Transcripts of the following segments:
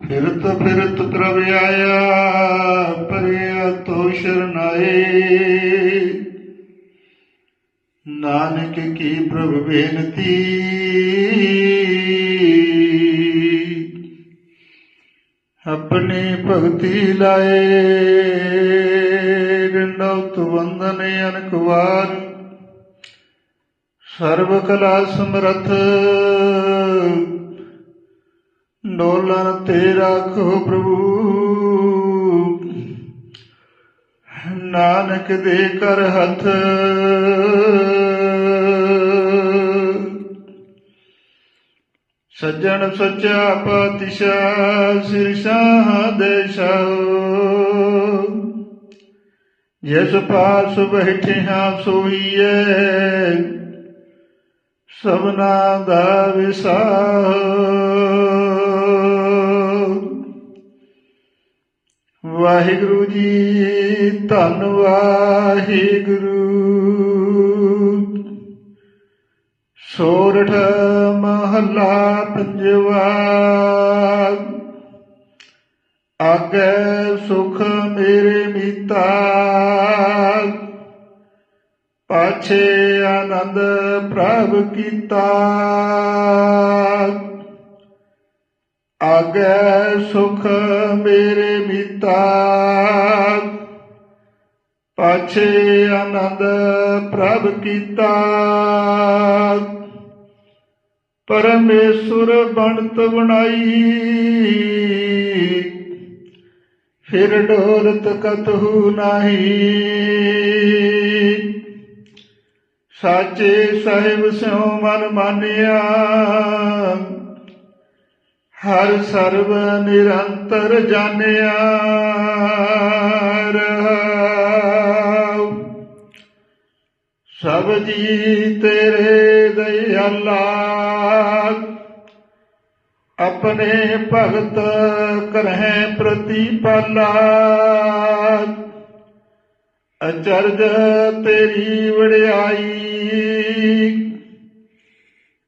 ਫਿਰਤ ਫਿਰਤ ਪ੍ਰਭ ਆਇਆ, ਪਰਿਆ ਤੋ ਸ਼ਰਨਾਏ ਨਾਨਕ ਕੀ ਪ੍ਰਭ ਬੇਨਤੀ। ਆਪਣੀ ਭਗਤੀ ਲਾਏ ਰਿੰਡਉਤ ਵੰਦਨ ਅਨਕ ਸਰਬ ਕਲਾ ਸਮਰਥ ਡੋਲਨ ਤੇ ਰਾਖੋ ਪ੍ਰਭੂ। ਨਾਨਕ ਦੇ ਕਰ ਹੱਥ। ਸੱਜਣ ਸੱਚਾ ਪਾਤਸ਼ਾਹ ਸਿਰ ਸਾਹ ਦੇ ਸਾਓ ਜਿਸ ਪਾਸ ਬੈਠੇ ਹਾਂ ਸੋਈਏ ਸਭਨਾ ਦਾ ਵਿਸਾਹ। ਵਾਹਿਗੁਰੂ ਜੀ, ਧੰਨ ਵਾਹਿਗੁਰੂ। ਸੋਰਠ ਮਹੱਲਾ ਪੰਜਵਾ, ਆਗੇ ਸੁਖ ਮੇਰੇ ਮੀਤਾ। ਪਾਛੇ ਆਨੰਦ ਪ੍ਰਭ ਕੀਤਾ। ਆਗੇ ਸੁਖ ਮੇਰੇ ਮੀਤਾ ਪਾਛੇ ਆਨੰਦ ਪ੍ਰਭ ਕੀਤਾ। ਪਰਮੇਸ਼ੁਰ ਬਣਤ ਬਣਾਈ। ਫਿਰ ਡੋਲਤ ਕਤਹੂ ਨਹੀਂ। ਸਾਚੇ ਸਾਹਿਬ ਸਿਉ ਮਨ ਮਾਨਿਆ। ਹਰ ਸਰਬ ਨਿਰੰਤਰ ਜਾਣਿਆ ਸਭ ਜੀ ਤੇਰੇ ਦਇਆਲਾ ਆਪਣੇ ਭਗਤ ਕਰਹਿ ਪ੍ਰਤੀਪਾਲਾ ਅਚਰਜ ਤੇਰੀ ਵਡਿਆਈ।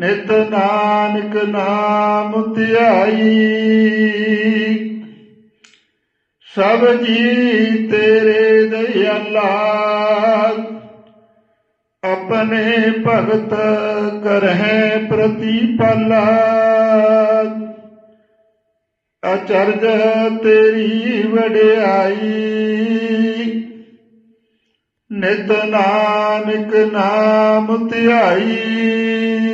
ਨਿਤ ਨਾਨਕ ਨਾਮ ਧਿਆਈ। ਸਭ ਜੀ ਤੇਰੇ ਦਇਆਲਾ, ਆਪਣੇ ਭਗਤ ਕਰਹਿ ਪ੍ਰਤੀਪਾਲਾ। ਅਚਰਜ ਤੇਰੀ ਵਡਿਆਈ, ਨਿਤ ਨਾਨਕ ਨਾਮ ਧਿਆਈ।